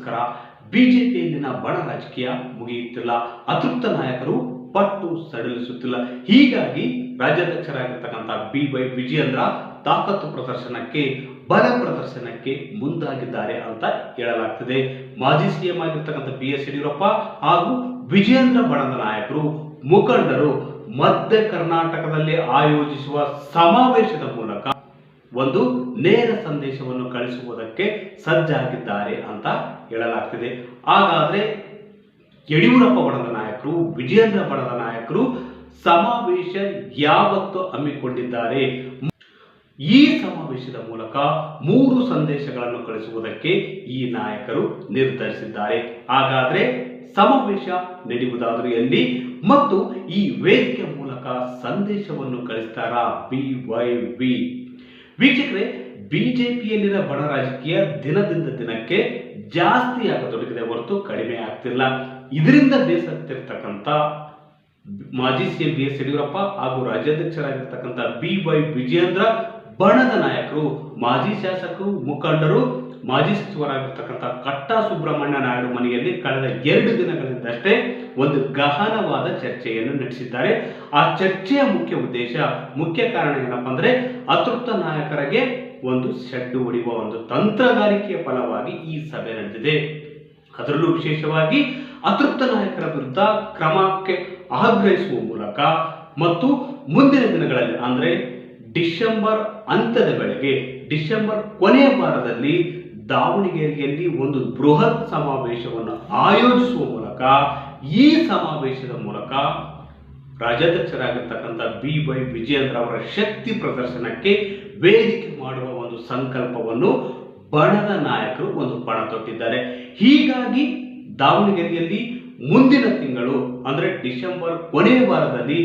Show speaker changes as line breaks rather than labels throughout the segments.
ನಮಸ್ಕಾರ ಬಿಜೆಪಿಯಲ್ಲಿನ ಬಣ ರಾಜಕೀಯ ಮುಗಿಯುತ್ತಿಲ್ಲ. ಅತೃಪ್ತ ನಾಯಕರು ಪಟ್ಟು ಸಡಿಲಿಸುತ್ತಿಲ್ಲ. ಹೀಗಾಗಿ ರಾಜ್ಯಾಧ್ಯಕ್ಷರಾಗಿರ್ತಕ್ಕಂಥ ಬಿ ವೈ ವಿಜಯೇಂದ್ರ ತಾಕತ್ತು ಪ್ರದರ್ಶನಕ್ಕೆ, ಬಲ ಪ್ರದರ್ಶನಕ್ಕೆ ಮುಂದಾಗಿದ್ದಾರೆ ಅಂತ ಹೇಳಲಾಗ್ತದೆ. ಮಾಜಿ ಸಿಎಂ ಆಗಿರ್ತಕ್ಕಂಥ ಬಿ ಎಸ್ ಯಡಿಯೂರಪ್ಪ ಹಾಗೂ ವಿಜಯೇಂದ್ರ ಬಣದ ನಾಯಕರು, ಮುಖಂಡರು ಮಧ್ಯ ಕರ್ನಾಟಕದಲ್ಲಿ ಆಯೋಜಿಸುವ ಸಮಾವೇಶದ ಮೂಲಕ ಒಂದು ನೇರ ಸಂದೇಶವನ್ನು ಕಳಿಸುವುದಕ್ಕೆ ಸಜ್ಜಾಗಿದ್ದಾರೆ ಅಂತ ಹೇಳಲಾಗ್ತಿದೆ. ಹಾಗಾದ್ರೆ ಯಡಿಯೂರಪ್ಪ ಬಣದ ನಾಯಕರು, ವಿಜಯೇಂದ್ರ ಬಣದ ನಾಯಕರು ಸಮಾವೇಶ ಯಾವತ್ತು ಹಮ್ಮಿಕೊಂಡಿದ್ದಾರೆ. ಈ ಸಮಾವೇಶದ ಮೂಲಕ ಮೂರು ಸಂದೇಶಗಳನ್ನು ಕಳಿಸುವುದಕ್ಕೆ ಈ ನಾಯಕರು ನಿರ್ಧರಿಸಿದ್ದಾರೆ. ಹಾಗಾದ್ರೆ ಸಮಾವೇಶ ನಡೆಯುವುದಾದರೂ ಎಲ್ಲಿ ಮತ್ತು ಈ ವೇದಿಕೆ ಮೂಲಕ ಸಂದೇಶವನ್ನು ಕಳಿಸ್ತಾರಾ? ಬಿ ವೈ ಬಿ ವೀಕ್ಷಕರೇ, ಬಿಜೆಪಿಯಲ್ಲಿನ ಬಣ ರಾಜಕೀಯ ದಿನದಿಂದ ದಿನಕ್ಕೆ ಜಾಸ್ತಿ ಆಗತೊಡಗಿದೆ ಹೊರತು ಕಡಿಮೆ ಆಗ್ತಿಲ್ಲ ಇದರಿಂದ ಬೇಸತ್ತಿರ್ತಕ್ಕಂಥ ಮಾಜಿ ಸಿಎಂ ಬಿ ಎಸ್ ಯಡಿಯೂರಪ್ಪ ಹಾಗೂ ರಾಜ್ಯಾಧ್ಯಕ್ಷರಾಗಿರ್ತಕ್ಕಂಥ ಬಿ ವೈ ವಿಜಯೇಂದ್ರ ಬಣದ ನಾಯಕರು, ಮಾಜಿ ಶಾಸಕರು, ಮುಖಂಡರು ಮಾಜಿ ಸಚಿವರಾಗಿರ್ತಕ್ಕಂಥ ಕಟ್ಟ ಸುಬ್ರಹ್ಮಣ್ಯ ನಾಯ್ಡು ಮನೆಯಲ್ಲಿ ಕಳೆದ ಎರಡು ದಿನಗಳಿಂದಷ್ಟೇ ಒಂದು ಗಹನವಾದ ಚರ್ಚೆಯನ್ನು ನಡೆಸಿದ್ದಾರೆ. ಆ ಚರ್ಚೆಯ ಮುಖ್ಯ ಉದ್ದೇಶ, ಮುಖ್ಯ ಕಾರಣ ಏನಪ್ಪ ಅಂದ್ರೆ ಅತೃಪ್ತ ನಾಯಕರಿಗೆ ಒಂದು ಶೆಡ್ಡು ಹೊಡೆಯುವ ಒಂದು ತಂತ್ರಗಾರಿಕೆಯ ಫಲವಾಗಿ ಈ ಸಭೆ ನಡೆದಿದೆ. ಅದರಲ್ಲೂ ವಿಶೇಷವಾಗಿ ಅತೃಪ್ತ ನಾಯಕರ ವಿರುದ್ಧ ಕ್ರಮಕ್ಕೆ ಆಗ್ರಹಿಸುವ ಮೂಲಕ ಮತ್ತು ಮುಂದಿನ ದಿನಗಳಲ್ಲಿ ಅಂದ್ರೆ ಡಿಸೆಂಬರ್ ಅಂತ್ಯದ ವೇಳೆಗೆ, ಡಿಸೆಂಬರ್ ಕೊನೆಯ ವಾರದಲ್ಲಿ ದಾವಣಗೆರೆಯಲ್ಲಿ ಒಂದು ಬೃಹತ್ ಸಮಾವೇಶವನ್ನು ಆಯೋಜಿಸುವ ಮೂಲಕ, ಈ ಸಮಾವೇಶದ ಮೂಲಕ ರಾಜ್ಯಾಧ್ಯಕ್ಷರಾಗಿರ್ತಕ್ಕಂಥ ಬಿ ವೈ ವಿಜಯೇಂದ್ರ ಅವರ ಶಕ್ತಿ ಪ್ರದರ್ಶನಕ್ಕೆ ವೇದಿಕೆ ಮಾಡುವ ಒಂದು ಸಂಕಲ್ಪವನ್ನು ಬಣದ ನಾಯಕರು ಒಂದು ಪಣ ತೊಟ್ಟಿದ್ದಾರೆ. ಹೀಗಾಗಿ ದಾವಣಗೆರೆಯಲ್ಲಿ ಮುಂದಿನ ತಿಂಗಳು, ಅಂದರೆ ಡಿಸೆಂಬರ್ ಕೊನೆಯ ವಾರದಲ್ಲಿ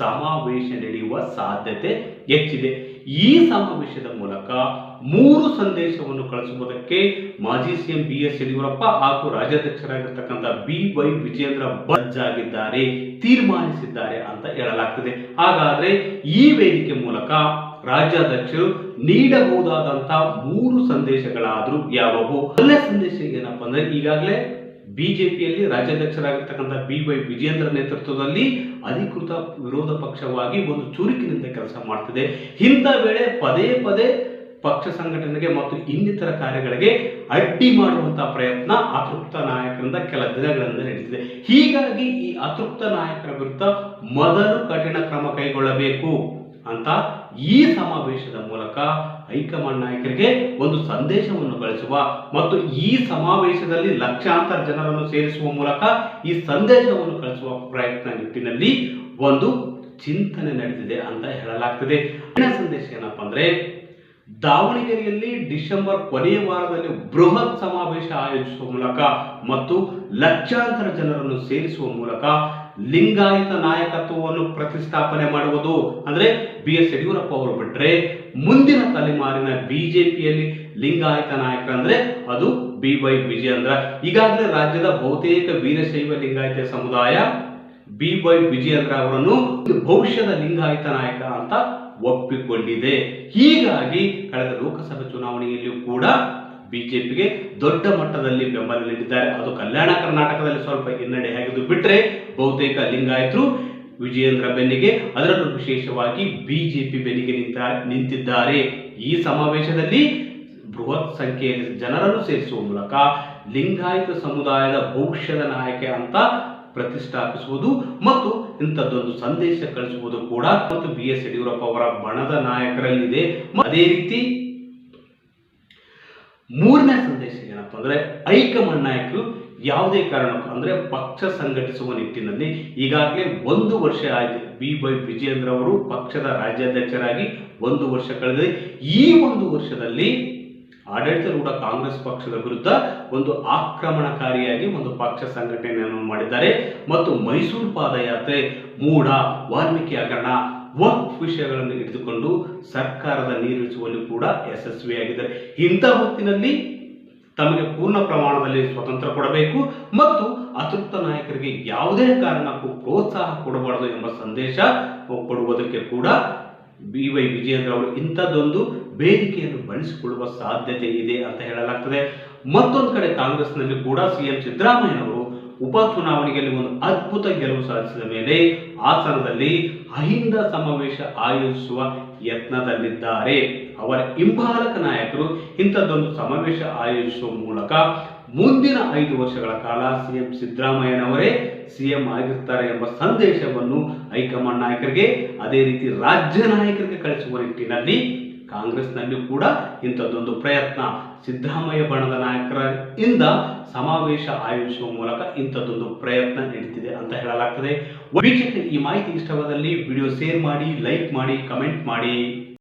ಸಮಾವೇಶ ನಡೆಯುವ ಸಾಧ್ಯತೆ ಹೆಚ್ಚಿದೆ. ಈ ಸಮಾವೇಶದ ಮೂಲಕ ಮೂರು ಸಂದೇಶವನ್ನು ಕಳಿಸುವುದಕ್ಕೆ ಮಾಜಿ ಸಿಎಂ ಬಿ ಎಸ್ ಯಡಿಯೂರಪ್ಪ ಹಾಗೂ ರಾಜ್ಯಾಧ್ಯಕ್ಷರಾಗಿರ್ತಕ್ಕಂಥ ಬಿ ವೈ ವಿಜೇಂದ್ರ ಬಜ್ಜಾಗಿದ್ದಾರೆ ತೀರ್ಮಾನಿಸಿದ್ದಾರೆ ಅಂತ ಹೇಳಲಾಗ್ತದೆ. ಹಾಗಾದ್ರೆ ಈ ವೇದಿಕೆ ಮೂಲಕ ರಾಜ್ಯಾಧ್ಯಕ್ಷರು ನೀಡಬಹುದಾದಂತಹ ಮೂರು ಸಂದೇಶಗಳಾದ್ರೂ ಯಾವುವು? ಮೊದಲನೇ ಸಂದೇಶ ಏನಪ್ಪಾ ಅಂದ್ರೆ ಈಗಾಗಲೇ ಬಿಜೆಪಿಯಲ್ಲಿ ರಾಜ್ಯಾಧ್ಯಕ್ಷರಾಗಿರ್ತಕ್ಕಂಥ ಬಿ ವೈ ವಿಜೇಂದ್ರ ನೇತೃತ್ವದಲ್ಲಿ ಅಧಿಕೃತ ವಿರೋಧ ಪಕ್ಷವಾಗಿ ಒಂದು ಚುರುಕಿನಿಂದ ಕೆಲಸ ಮಾಡ್ತಿದೆ. ಇಂಥ ವೇಳೆ ಪದೇ ಪದೇ ಪಕ್ಷ ಸಂಘಟನೆಗೆ ಮತ್ತು ಇನ್ನಿತರ ಕಾರ್ಯಗಳಿಗೆ ಅಡ್ಡಿ ಮಾಡುವಂತಹ ಪ್ರಯತ್ನ ಅತೃಪ್ತ ನಾಯಕರಿಂದ ಕೆಲ ದಿನಗಳಿಂದ ನಡೀತಿದೆ. ಹೀಗಾಗಿ ಈ ಅತೃಪ್ತ ನಾಯಕರ ವಿರುದ್ಧ ಮೊದಲು ಕಠಿಣ ಕ್ರಮ ಕೈಗೊಳ್ಳಬೇಕು. ಅಂತ ಈ ಸಮಾವೇಶದ ಮೂಲಕ ಹೈಕಮಾಂಡ್ ನಾಯಕರಿಗೆ ಒಂದು ಸಂದೇಶವನ್ನು ಕಳಿಸುವ ಮತ್ತು ಈ ಸಮಾವೇಶದಲ್ಲಿ ಲಕ್ಷಾಂತರ ಜನರನ್ನು ಸೇರಿಸುವ ಮೂಲಕ ಈ ಸಂದೇಶವನ್ನು ಕಳಿಸುವ ಪ್ರಯತ್ನ ನಿಟ್ಟಿನಲ್ಲಿ ಒಂದು ಚಿಂತನೆ ನಡೆದಿದೆ ಅಂತ ಹೇಳಲಾಗ್ತದೆ. ಸಂದೇಶ ಏನಪ್ಪ ಅಂದ್ರೆ, ದಾವಣಗೆರೆಯಲ್ಲಿ ಡಿಸೆಂಬರ್ ಕೊನೆಯ ವಾರದಲ್ಲಿ ಬೃಹತ್ ಸಮಾವೇಶ ಆಯೋಜಿಸುವ ಮೂಲಕ ಮತ್ತು ಲಕ್ಷಾಂತರ ಜನರನ್ನು ಸೇರಿಸುವ ಮೂಲಕ ಲಿಂಗಾಯತ ನಾಯಕತ್ವವನ್ನು ಪ್ರತಿಷ್ಠಾಪನೆ ಮಾಡುವುದು ಅಂದ್ರೆ ಬಿ ಎಸ್ ಯಡಿಯೂರಪ್ಪ ಅವರು ಬಿಟ್ಟರೆ ಮುಂದಿನ ತಲೆಮಾರಿನ ಬಿಜೆಪಿಯಲ್ಲಿ ಲಿಂಗಾಯತ ನಾಯಕರಂದ್ರೆ ಅದು ಬಿ ವೈ ವಿಜಯೇಂದ್ರ. ಈಗಾಗಲೇ ರಾಜ್ಯದ ಬಹುತೇಕ ವೀರಶೈವ ಲಿಂಗಾಯತ ಸಮುದಾಯ ಬಿ ವೈ ವಿಜಯೇಂದ್ರ ಅವರನ್ನು ಭವಿಷ್ಯದ ಲಿಂಗಾಯತ ನಾಯಕ ಅಂತ ಒಪ್ಪಿಕೊಂಡಿದೆ. ಹೀಗಾಗಿ ಕಳೆದ ಲೋಕಸಭೆ ಚುನಾವಣೆಯಲ್ಲಿಯೂ ಕೂಡ ಬಿಜೆಪಿಗೆ ದೊಡ್ಡ ಮಟ್ಟದಲ್ಲಿ ಬೆಂಬಲ ನೀಡಿದ್ದಾರೆ ಅದು ಕಲ್ಯಾಣ ಕರ್ನಾಟಕದಲ್ಲಿ ಸ್ವಲ್ಪ ಹಿನ್ನಡೆ ಆಗಿದ್ದು ಬಿಟ್ಟರೆ ಬಹುತೇಕ ಲಿಂಗಾಯತರು ವಿಜಯೇಂದ್ರ ಬೆನ್ನಿಗೆ ಅದರಲ್ಲೂ ವಿಶೇಷವಾಗಿ ಬಿಜೆಪಿ ಬೆನ್ನಿಗೆ ನಿಂತ ನಿಂತಿದ್ದಾರೆ. ಈ ಸಮಾವೇಶದಲ್ಲಿ ಬೃಹತ್ ಸಂಖ್ಯೆಯಲ್ಲಿ ಜನರನ್ನು ಸೇರಿಸುವ ಮೂಲಕ ಲಿಂಗಾಯತ ಸಮುದಾಯದ ಭವಿಷ್ಯದ ನಾಯಕ ಅಂತ ಪ್ರತಿಷ್ಠಾಪಿಸುವುದು ಮತ್ತು ಇಂಥದ್ದೊಂದು ಸಂದೇಶ ಕಳಿಸುವುದು ಕೂಡ ಮತ್ತು ಬಿ ಎಸ್ ಯಡಿಯೂರಪ್ಪ ಅವರ ಬಣದ ನಾಯಕರಲ್ಲಿದೆ. ಅದೇ ರೀತಿ ಮೂರನೇ ಸಂದೇಶ ಏನಪ್ಪ ಅಂದ್ರೆ ಹೈಕಮಾಂಡ್ ನಾಯಕರು ಯಾವುದೇ ಕಾರಣಕ್ಕೂ ಅಂದ್ರೆ ಪಕ್ಷ ಸಂಘಟಿಸುವ ನಿಟ್ಟಿನಲ್ಲಿ ಈಗಾಗಲೇ ಒಂದು ವರ್ಷ ಆಯ್ತು. ಬಿ ವೈ ವಿಜೇಂದ್ರ ಅವರು ಪಕ್ಷದ ರಾಜ್ಯಾಧ್ಯಕ್ಷರಾಗಿ ಒಂದು ವರ್ಷ ಕಳೆದಿದೆ. ಈ ಒಂದು ವರ್ಷದಲ್ಲಿ ಆಡಳಿತಾರೂಢ ಕಾಂಗ್ರೆಸ್ ಪಕ್ಷದ ವಿರುದ್ಧ ಒಂದು ಆಕ್ರಮಣಕಾರಿಯಾಗಿ ಒಂದು ಪಕ್ಷ ಸಂಘಟನೆಯನ್ನು ಮಾಡಿದ್ದಾರೆ. ಮತ್ತು ಮೈಸೂರು ಪಾದಯಾತ್ರೆ ಮೂಡ ವಾಲ್ಮೀಕಿ ಹಗರಣ ವಕ್ಫ್ ವಿಷಯಗಳನ್ನು ಹಿಡಿದುಕೊಂಡು ಸರ್ಕಾರದ ನೀರಿಳಿಸುವಲ್ಲಿ ಕೂಡ ಯಶಸ್ವಿಯಾಗಿದ್ದಾರೆ. ಇಂಥ ಹೊತ್ತಿನಲ್ಲಿ ತಮಗೆ ಪೂರ್ಣ ಪ್ರಮಾಣದಲ್ಲಿ ಸ್ವತಂತ್ರ ಕೊಡಬೇಕು ಮತ್ತು ಅತೃಪ್ತ ನಾಯಕರಿಗೆ ಯಾವುದೇ ಕಾರಣಕ್ಕೂ ಪ್ರೋತ್ಸಾಹ ಕೊಡಬಾರದು ಎಂಬ ಸಂದೇಶ ಕೊಡುವುದಕ್ಕೆ ಕೂಡ ಬಿ ವೈ ವಿಜಯೇಂದ್ರ ಅವರು ಇಂಥದ್ದೊಂದು ವೇದಿಕೆಯನ್ನು ಬಳಸಿಕೊಳ್ಳುವ ಸಾಧ್ಯತೆ ಇದೆ ಅಂತ ಹೇಳಲಾಗ್ತದೆ. ಮತ್ತೊಂದು ಕಡೆ ಕಾಂಗ್ರೆಸ್ನಲ್ಲಿ ಕೂಡ ಸಿ ಎಂ ಸಿದ್ದರಾಮಯ್ಯನವರು ಉಪಚುನಾವಣೆಯಲ್ಲಿ ಒಂದು ಅದ್ಭುತ ಗೆಲುವು ಸಾಧಿಸಿದ ಮೇಲೆ ಹಾಸನದಲ್ಲಿ ಅಹಿಂದ ಸಮಾವೇಶ ಆಯೋಜಿಸುವ ಯತ್ನದಲ್ಲಿದ್ದಾರೆ. ಅವರ ಹಿಂಬಾಲಕ ನಾಯಕರು ಇಂಥದ್ದೊಂದು ಸಮಾವೇಶ ಆಯೋಜಿಸುವ ಮೂಲಕ ಮುಂದಿನ ಐದು ವರ್ಷಗಳ ಕಾಲ ಸಿಎಂ ಸಿದ್ದರಾಮಯ್ಯನವರೇ ಸಿಎಂ ಆಗಿರ್ತಾರೆ ಎಂಬ ಸಂದೇಶವನ್ನು ಹೈಕಮಾಂಡ್ ನಾಯಕರಿಗೆ, ಅದೇ ರೀತಿ ರಾಜ್ಯ ನಾಯಕರಿಗೆ ಕಳಿಸುವ ನಿಟ್ಟಿನಲ್ಲಿ ಕಾಂಗ್ರೆಸ್ನಲ್ಲಿ ಕೂಡ ಇಂಥದ್ದೊಂದು ಪ್ರಯತ್ನ ಸಿದ್ದರಾಮಯ್ಯ ಬಣದ ನಾಯಕರ ಇಂದ ಸಮಾವೇಶ ಆಯೋಜಿಸುವ ಮೂಲಕ ಇಂಥದ್ದೊಂದು ಪ್ರಯತ್ನ ನಡೀತಿದೆ ಅಂತ ಹೇಳಲಾಗ್ತದೆ. ವೀಕ್ಷಕರಿಗೆ ಈ ಮಾಹಿತಿ ಇಷ್ಟವಾದಲ್ಲಿ ವಿಡಿಯೋ ಶೇರ್ ಮಾಡಿ, ಲೈಕ್ ಮಾಡಿ, ಕಮೆಂಟ್ ಮಾಡಿ.